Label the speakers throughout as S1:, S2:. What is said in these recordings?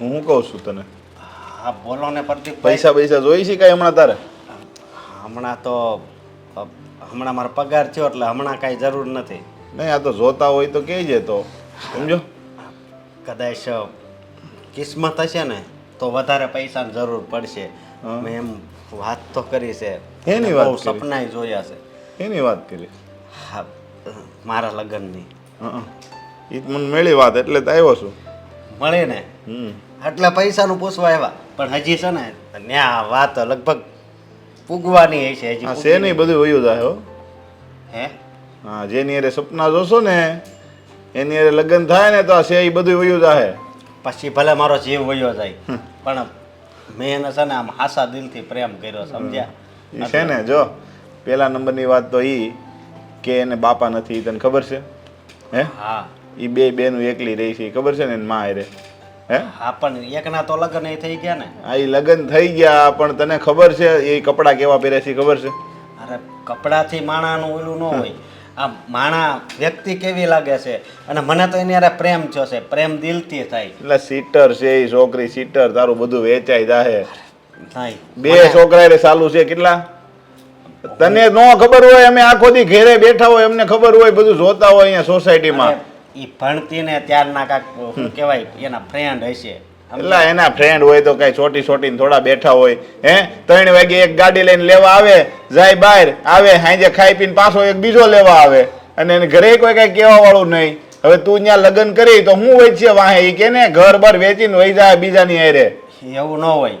S1: હું શું કહું છું તને?
S2: હા બોલો ને પ્રદીપભાઈ
S1: પૈસા પૈસા જોઈ છે કાંઈ હમણાં તારે?
S2: હમણાં તો હમણાં મારો પગાર થયો એટલે હમણાં કાંઈ જરૂર નથી.
S1: નહીં આ તો જોતા હોય તો કહેજે તો. સમજો?
S2: કદાચ કિસ્મત હશે ને તો વધારે પૈસાની જરૂર પડશે. મેં એમ વાત તો કરી છે.
S1: એની વાત
S2: સપનાય જોયા છે.
S1: એની વાત કરી?
S2: હા મારા લગ્નની.
S1: હં એ મને મેળી વાત એટલે તો આવ્યો છું.
S2: મળે ને?
S1: હમ.
S2: એટલે પૈસાનું પૂછવા આવ્યા. પણ હજી છે ને ત્યાં વાત લગભગ પૂગવાની હશે હજી
S1: છે નહીં બધું વયું જાય હો?
S2: હે?
S1: હા જેની અરે સપના જોશો ને એની અરે લગ્ન થાય ને તો આ છે એ બધું વયું જાય
S2: પછી ભલે મારો જીવ વયો જાય પણ મેં એને છે ને આમ હાસા દિલથી પ્રેમ કર્યો સમજ્યા?
S1: એ છે ને જો પહેલા નંબરની વાત તો એ કે એને બાપા નથી તને ખબર છે? હે?
S2: હા.
S1: એ બે બેનું એકલી રહી છે ખબર છે ને એની માં હારે? હે?
S2: હા પણ એકના તો લગ્ન એ થઈ ગયા ને.
S1: આ એ લગ્ન થઈ ગયા પણ તને ખબર છે એ કપડાં કેવા પહેરે છે ખબર છે?
S2: અરે કપડાથી માણાનું ઓલું ન હોય. આ માણા વ્યક્તિ કેવી લાગે છે? અને મને તો એની અરે પ્રેમ થયો છે પ્રેમ દિલથી થાય.
S1: એટલે સીટર છે એ છોકરી સીટર તારું બધું વેચાઈ જાહે.
S2: થાય.
S1: બે છોકરા રે ચાલુ છે કેટલા? તને ન ખબર હોય અમે આખો દી ઘેરે બેઠા હોય અમને ખબર હોય બધું જોતા હોય અહીંયા સોસાયટીમાં
S2: એ ભણતી ને ત્યારના કાક શું કહેવાય એના ફ્રેન્ડ હશે.
S1: એટલે એના ફ્રેન્ડ હોય તો કઈ છોટી છોટી થોડા બેઠા હોય હે? ત્રણ વાગે એક ગાડી લઈને લેવા આવે જાય બહાર આવે હાંજે ખાઈ પીને પાછો એક બીજો લેવા આવે. અને એને ઘરે કોઈ કઈ કહેવા વાળું નહીં. હવે તું ત્યાં લગ્ન કરી તો હું છે વાહે એ કે ને ઘર બાર વેચીને વહી જાય બીજાની હારે.
S2: એવું ન હોય.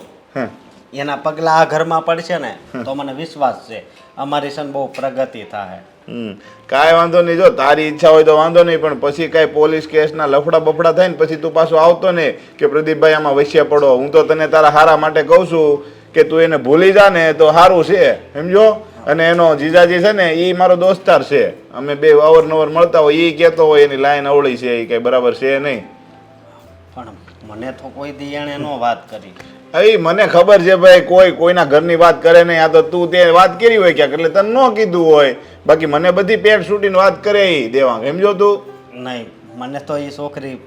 S2: એના પગલા આ ઘરમાં પડશે ને તો મને વિશ્વાસ છે. અમારી સન બહુ પ્રગતિ થાય
S1: હમ. કાંઈ વાંધો નહીં જો તારી ઈચ્છા હોય તો વાંધો નહીં પણ પછી કાંઈ પોલીસ કેસના લફડા બફડા થાય ને પછી તું પાછો આવતો નહીં કે પ્રદીપભાઈ આમાં વૈશ્ય પડો. હું તો તને તારા હારા માટે કહું છું કે તું એને ભૂલી જા ને તો સારું છે. સમજો? અને એનો જીજાજી છે ને એ મારો દોસ્તાર છે. અમે બે અવરનવર મળતા હોય એ કહેતો હોય એની લાઈન અવળી છે એ કંઈ બરાબર છે નહીં.
S2: પણ મને તો કોઈ દી એણે ન વાત કરી.
S1: એ મને ખબર છે ભાઈ, કોઈ કોઈના ઘરની વાત કરે નહીં. આ તો તું તે વાત કરી હોય ક્યાંક, એટલે તને ન કીધું હોય. બાકી મને બધી પેટ છૂટીને વાત કરે એ દેવાંગ. સમજો તું?
S2: નહીં, મને તો એ છોકરી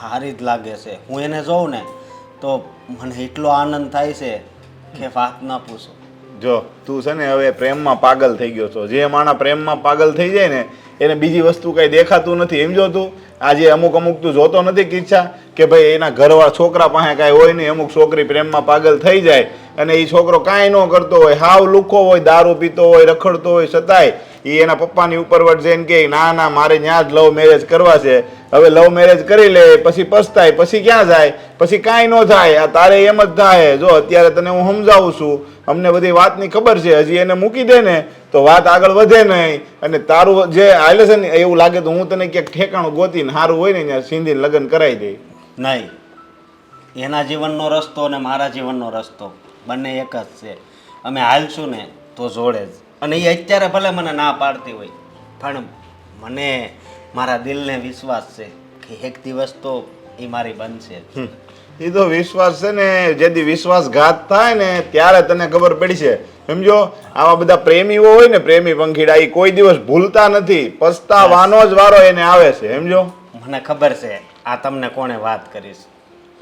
S2: સારી જ લાગે છે. હું એને જોઉં ને, તો મને એટલો આનંદ થાય છે કે વાત ના પૂછો.
S1: જો, તું છે ને હવે પ્રેમમાં પાગલ થઈ ગયો છો. જે માણા પ્રેમમાં પાગલ થઈ જાય ને, એને બીજી વસ્તુ કઈ દેખાતું નથી. એમ જો તું, આજે અમુક અમુક તું જોતો નથી કિસ્સા કે ભાઈ એના ઘરવાળા છોકરા પાસે કાંઈ હોય નહીં અમુક છોકરી પ્રેમમાં પાગલ થઈ જાય અને એ છોકરો કાંઈ ન કરતો હોય, હાવ લુખો હોય, દારૂ પીતો હોય, રખડતો હોય છતાંય એ એના પપ્પાની ઉપરવટ જઈને કે, ના ના, મારે ત્યાં જ લવ મેરેજ કરવા છે. હવે લવ મેરેજ કરી લે, પછી પસ્તાય, પછી ક્યાં જાય? પછી કાંઈ ન થાય. આ તારે એમ જ થાય. જો, અત્યારે તને હું સમજાવું છું. અમને બધી વાતની ખબર છે. હજી એને મૂકી દે ને, તો વાત આગળ વધે નહીં. અને તારું જે હાલે છે ને, એવું લાગે તો હું તને ક્યાંક ઠેકાણું ગોતીને સારું હોય ને ત્યાં સિંધીને લગ્ન કરાવી દઈ
S2: નહીં. એના જીવનનો રસ્તો અને મારા જીવનનો રસ્તો. બંને એક જ છે. અમે હાલશું ને, તો જોડે જ. અને એ અત્યારે ભલે મને ના પાડતી હોય પણ મને મારા દિલને વિશ્વાસ છે કે એક દિવસ તો એ મારી બનશે.
S1: એ તો વિશ્વાસ છે ને જેથી વિશ્વાસઘાત થાય ને ત્યારે તને ખબર પડી છે. સમજો? આવા બધા પ્રેમીઓ હોય ને પ્રેમી પંખીડા એ કોઈ દિવસ ભૂલતા નથી. પસ્તાવાનો જ વારો એને આવે છે સમજો?
S2: મને ખબર છે આ તમને કોણે વાત કરીશ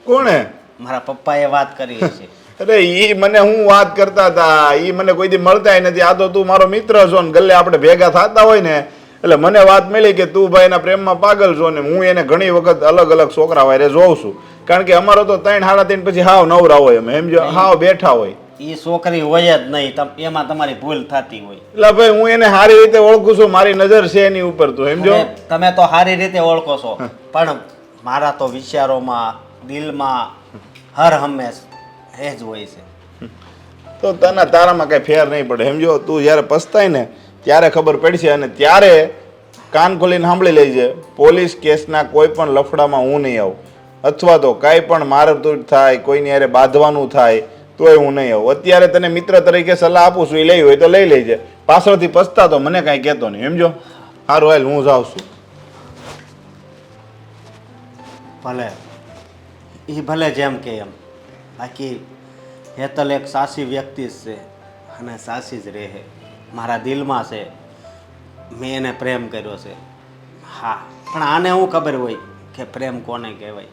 S1: કોણે?
S2: મારા પપ્પાએ વાત કરી છે.
S1: અરે એ મને હું વાત કરતા હતા. એ મને કોઈ દી મળતાય નથી. આ તો તું મારો મિત્ર છો ને ગલ્લે આપણે ભેગા થતા હોય ને એટલે મને વાત મળી કે તું ભાઈ એના પ્રેમમાં પાગલ છો ને હું એને ઘણી વખત અલગ અલગ છોકરા વારે જોઉં છું. કારણ કે અમારો તો ત્રણ સાડા ત્રણ પછી હાવ નવરા હોય અમે. સમજો હાવ બેઠા હોય.
S2: એ છોકરી હોય જ નહીં. તમ- એમાં તમારી ભૂલ થતી હોય.
S1: એટલે ભાઈ હું એને સારી રીતે ઓળખું છું. મારી નજર છે એની ઉપર તો. સમજો
S2: જો? તમે તો સારી રીતે ઓળખો છો. પણ મારા તો વિચારોમાં દિલમાં હર હંમેશ એ જ હોય છે.
S1: તો તને તારામાં કઈ ફેર નહીં પડે. સમજો તું જ્યારે પસ્તાય ને ત્યારે ખબર પડશે અને ત્યારે કાન ખોલીને સાંભળી લેજે. પોલીસ કેસના કોઈ પણ લફડામાં હું નહીં આવું. અથવા તો કાંઈ પણ મારતૂટ થાય કોઈની હારે બાંધવાનું થાય તોય હું નહીં આવું. અત્યારે તને મિત્ર તરીકે સલાહ આપું છું એ લઈ હોય તો લઈ લેજે. પાછળથી પસ્તા તો મને કાંઈ કહેતો નહીં. સમજો? સારું હાલ હું જાઉં છું.
S2: ભલે. એ ભલે જેમ કે એમ. બાકી હેતલ એક સાસી વ્યક્તિ જ છે અને સાસી જ રહે. મારા દિલમાં છે. મેં એને પ્રેમ કર્યો છે. હા, પણ આને હું ખબર હોય કે પ્રેમ કોને કહેવાય?